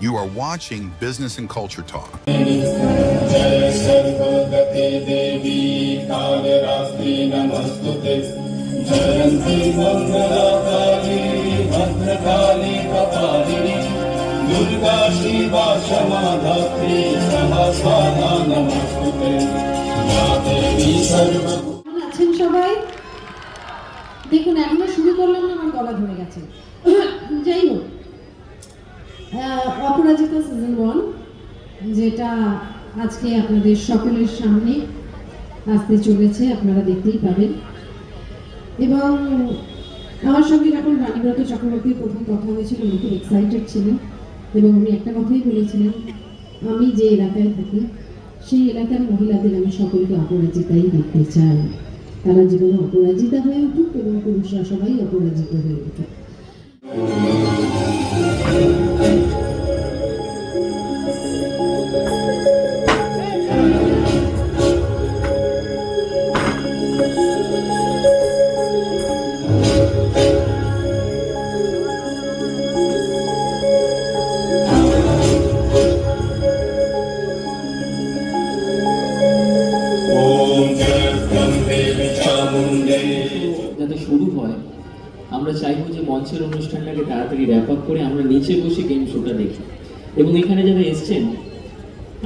You are watching Business and Culture Talk. जय सर्वगते देवी कालरात्रि नमस्तुते जयन्ती मङ्गलाकाली भद्रकाली कपालिनी दुर्गा शिवा क्षमा धात्री सहस्राधा नमस्तुते या देवी सर्व কেমন আছেন সবাই দেখুন এখনো শুরু করলাম না আমার গলা ধরে গেছে যাই হোক আহ, অপরাজিতা সিজন ওয়ান যেটা আজকে আপনাদের সকলের সামনে আসতে চলেছে, আপনারা দেখতেই পাবেন। এবং আমার সঙ্গে যখন রানীব্রত চক্রবর্তীর প্রথম কথা হয়েছিল, উনি খুব এক্সাইটেড ছিলেন এবং উনি একটা কথাই বলেছিলেন, আমি যে এলাকায় থাকি, সেই এলাকার মহিলাদের আমি সকলকে অপরাজিতাই দেখতে চাই। তারা জীবনে অপরাজিতা হয়ে উঠুক এবং পুরুষরা সবাই অপরাজিত হয়ে উঠুক। আমরা চাইব যে মঞ্চের অনুষ্ঠানটাকে তাড়াতাড়ি র্যাপ আপ করে আমরা নিচে বসে গেম শোটা দেখি। এবং এখানে যারা এসছেন,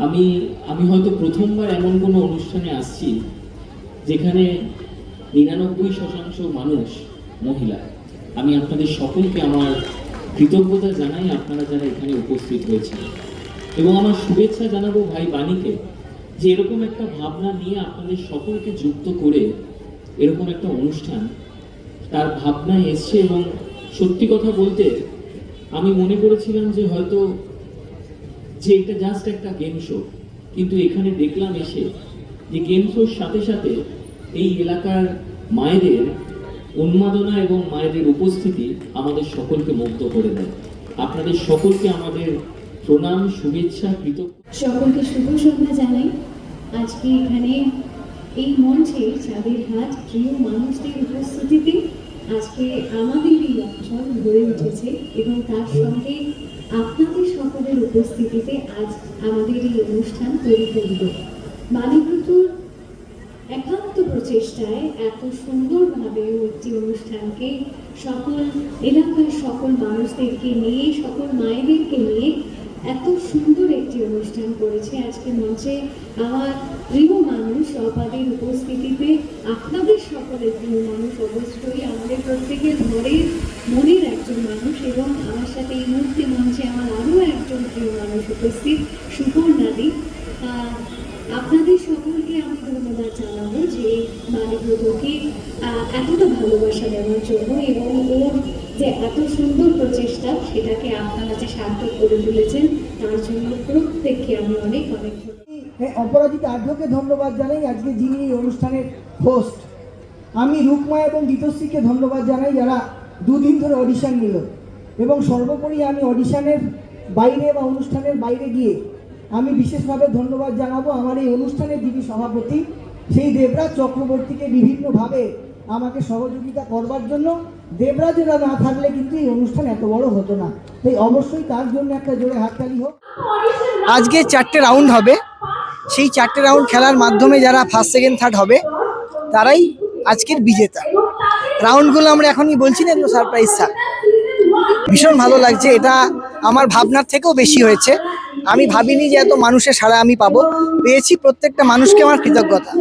আমি আমি হয়তো প্রথমবার এমন কোনো অনুষ্ঠানে আসছি যেখানে নিরানব্বই শতাংশ মানুষ মহিলা। আমি আপনাদের সকলকে আমার কৃতজ্ঞতা জানাই, আপনারা যারা এখানে উপস্থিত হয়েছেন। এবং আমার শুভেচ্ছা জানাব ভাই বাণীকে যে এরকম একটা ভাবনা নিয়ে আপনাদের সকলকে যুক্ত করে এরকম একটা অনুষ্ঠান তার ভাবনা এসছে এবং সত্যি কথা বলতে আমি মনে করেছিলাম যে হয়তো যে এটা জাস্ট একটা গেম শো কিন্তু এখানে দেখলাম এসে যে গেম শোর সাথে সাথে এই এলাকার মায়েদের উন্মাদনা এবং মায়েদের উপস্থিতি আমাদের সকলকে মুগ্ধ করে দেয়। আপনাদের সকলকে আমাদের প্রণাম, শুভেচ্ছা, কৃতজ্ঞ সকলকে শুভ সন্ধ্যা জানাই। আজকে এখানে এই মঞ্চে চাঁদের হাট প্রিয় মানুষদের উপস্থিতিতে আজকে আমাদের এই অঞ্চল গড়ে উঠেছে এবং তার সঙ্গে আপনাদের সকলের উপস্থিতিতে আজ আমাদের এই অনুষ্ঠান পরিপূর্ণ মানিব্রতর একান্ত প্রচেষ্টায় এত সুন্দরভাবে একটি অনুষ্ঠানকে সকল এলাকার সকল মানুষদেরকে নিয়ে, সকল মায়েদেরকে নিয়ে এত সুন্দর একটি অনুষ্ঠান করেছে। আজকে মঞ্চে আমার প্রিয় মানুষ অপাদের উপস্থিতিতে আপনাদের সকলের প্রিয় মানুষ অবশ্যই। আমাদের প্রত্যেকের ঘরের মনের একজন মানুষ এবং আমার সাথে এই মুহূর্তে মঞ্চে আমার আরও একজন প্রিয় মানুষ উপস্থিত সুপর্ণাদি আপনাদের সকলকে আমি ধন্যবাদ জানাব যে আহ, এতটা ভালোবাসা দেওয়ার জন্য এবং ওর যে এত সুন্দর প্রচেষ্টা, সেটাকে আপনারা যে সার্থক করে তুলেছেন, তার জন্য প্রত্যেককে আমি অনেক অনেক এই অপরাজিতা আঢ্যকে ধন্যবাদ জানাই আজকে যিনি এই অনুষ্ঠানের হোস্ট আমি রূপমা এবং গীতশ্রীকে ধন্যবাদ জানাই, যারা দুদিন ধরে অডিশন নিল। এবং সর্বোপরি আমি অডিশনের বাইরে বা অনুষ্ঠানের বাইরে গিয়ে আমি বিশেষভাবে ধন্যবাদ জানাব আমার এই অনুষ্ঠানের যিনি সভাপতি, সেই দেবরাজ চক্রবর্তীকে বিভিন্নভাবে আমাকে সহযোগিতা করবার জন্য। দেবরাজেরা না থাকলে কিন্তু এই অনুষ্ঠান এত বড় হতো না। তাই অবশ্যই তার জন্য একটা জোরে হাততালি হোক। আজকে চারটে রাউন্ড হবে। সেই চারটে রাউন্ড খেলার মাধ্যমে যারা ফার্স্ট সেকেন্ড থার্ড হবে, তারাই আজকের বিজেতা। রাউন্ডগুলো আমরা এখনই বলছি না, এগুলো সারপ্রাইজ থাক ভীষণ ভালো লাগছে। এটা আমার ভাবনার থেকেও বেশি হয়েছে। আমি ভাবিনি যে এত মানুষের সাড়া আমি পাবো। পেয়েছি প্রত্যেকটা মানুষকে আমার কৃতজ্ঞতা।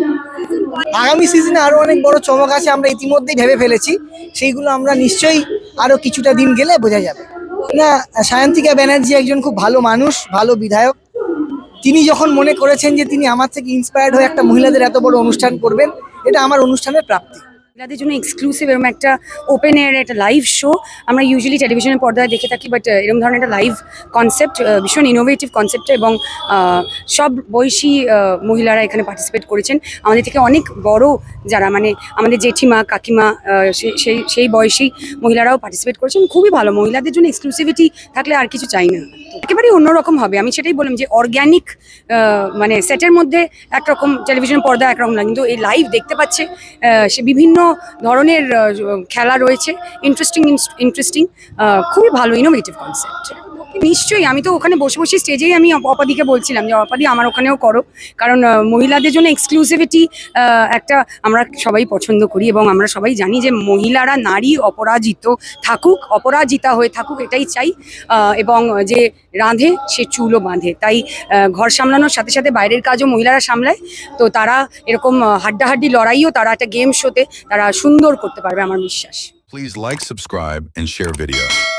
আগামী সিজনে আরও অনেক বড় চমক আছে, আমরা ইতিমধ্যেই ভেবে ফেলেছি। সেইগুলো আমরা নিশ্চয়ই আরও কিছুটা দিন গেলে বোঝা যাবে। না, সায়ন্তিকা ব্যানার্জি একজন খুব ভালো মানুষ, ভালো বিধায়ক। তিনি যখন মনে করেছেন যে তিনি আমার থেকে ইন্সপায়ার্ড হয়ে একটা মহিলাদের এত বড় অনুষ্ঠান করবেন, এটা আমার অনুষ্ঠানের প্রাপ্তি। মহিলাদের জন্য এক্সক্লুসিভ এরকম একটা ওপেন এয়ার একটা লাইভ শো আমরা ইউজুয়ালি টেলিভিশনের পর্দায় দেখে থাকি বাট এরকম ধরনের একটা লাইভ কনসেপ্ট ভীষণ ইনোভেটিভ কনসেপ্ট এবং সব বয়সী মহিলারা এখানে পার্টিসিপেট করেছেন। আমাদের থেকে অনেক বড় যারা মানে আমাদের জেঠিমা, কাকিমা সেই সেই বয়সী মহিলারাও পার্টিসিপেট করেছেন। খুবই ভালো, মহিলাদের জন্য এক্সক্লুসিভিটি থাকলে আর কিছু চাই না। একেবারেই অন্যরকম হবে। আমি সেটাই বললাম যে অর্গ্যানিক মানে সেটের মধ্যে একরকম টেলিভিশন পর্দা একরকম না, কিন্তু এই লাইভ দেখতে পাচ্ছে সে বিভিন্ন ধরনের খেলা রয়েছে। ইন্টারেস্টিং ইন্টারেস্টিং খুবই ভালো ইনোভেটিভ কনসেপ্ট নিশ্চয়ই আমি তো ওখানে বসে বসে স্টেজেই আমি অপ- অপাদিকে বলছিলাম যে অপাদি আমার ওখানেও করো। কারণ মহিলাদের জন্য এক্সক্লুসিভিটি একটা আমরা সবাই পছন্দ করি এবং আমরা সবাই জানি যে মহিলারা নারী অপরাজিত থাকুক অপরাজিতা হয়ে থাকুক এটাই চাই। এবং যে রাঁধে সে চুলও বাঁধে। তাই ঘর সামলানোর সাথে সাথে বাইরের কাজও মহিলারা সামলায়। তো তারা এরকম হাড্ডাহাড্ডি লড়াইও তারা একটা গেম শোতে তারা সুন্দর করতে পারবে আমার বিশ্বাস। Please like, subscribe, and share video.